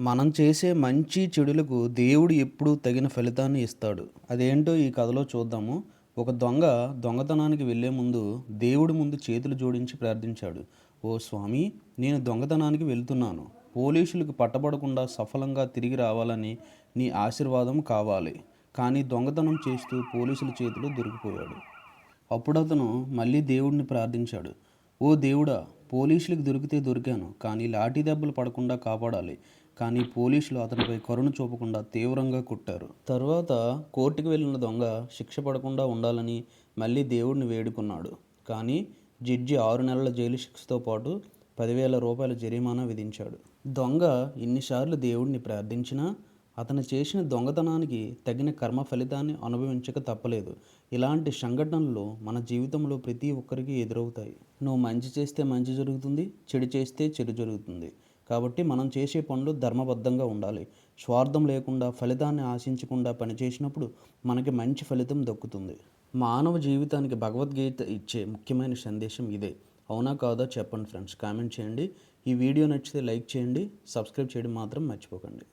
మనం చేసే మంచి చెడులకు దేవుడు ఎప్పుడూ తగిన ఫలితాన్ని ఇస్తాడు. అదేంటో ఈ కథలో చూద్దాము. ఒక దొంగ దొంగతనానికి వెళ్ళే ముందు దేవుడి ముందు చేతులు జోడించి ప్రార్థించాడు. ఓ స్వామి నేను దొంగతనానికి వెళ్తున్నాను. పోలీసులకు పట్టబడకుండా సఫలంగా తిరిగి రావాలని నీ ఆశీర్వాదం కావాలి కానీ దొంగతనం చేస్తూ పోలీసుల చేతిలో దొరికిపోయాడు. అప్పుడు అతను మళ్ళీ దేవుడిని ప్రార్థించాడు. ఓ దేవుడా పోలీసులకు దొరికితే దొరికాను. కానీ లాఠీ దెబ్బలు పడకుండా కాపాడాలి. కానీ పోలీసులు అతనిపై కరుణ చూపకుండా తీవ్రంగా కొట్టారు. తర్వాత కోర్టుకు వెళ్ళిన దొంగ శిక్ష పడకుండా ఉండాలని మళ్ళీ దేవుడిని వేడుకున్నాడు. కానీ జడ్జి ఆరు నెలల జైలు శిక్షతో పాటు పదివేల రూపాయల జరిమానా విధించాడు. దొంగ ఇన్నిసార్లు దేవుడిని ప్రార్థించినా అతను చేసిన దొంగతనానికి తగిన కర్మ ఫలితాన్ని అనుభవించక తప్పలేదు. ఇలాంటి సంఘటనలు మన జీవితంలో ప్రతి ఒక్కరికి ఎదురవుతాయి. నువ్వు మంచి చేస్తే మంచి జరుగుతుంది చెడు చేస్తే చెడు జరుగుతుంది. కాబట్టి మనం చేసే పనులు ధర్మబద్ధంగా ఉండాలి. స్వార్థం లేకుండా ఫలితాన్ని ఆశించకుండా పనిచేసినప్పుడు మనకి మంచి ఫలితం దక్కుతుంది. మానవ జీవితానికి భగవద్గీత ఇచ్చే ముఖ్యమైన సందేశం ఇదే. అవునా కాదా చెప్పండి ఫ్రెండ్స్ కామెంట్ చేయండి. ఈ వీడియో నచ్చితే లైక్ చేయండి సబ్స్క్రైబ్ చేయడం మాత్రం మర్చిపోకండి.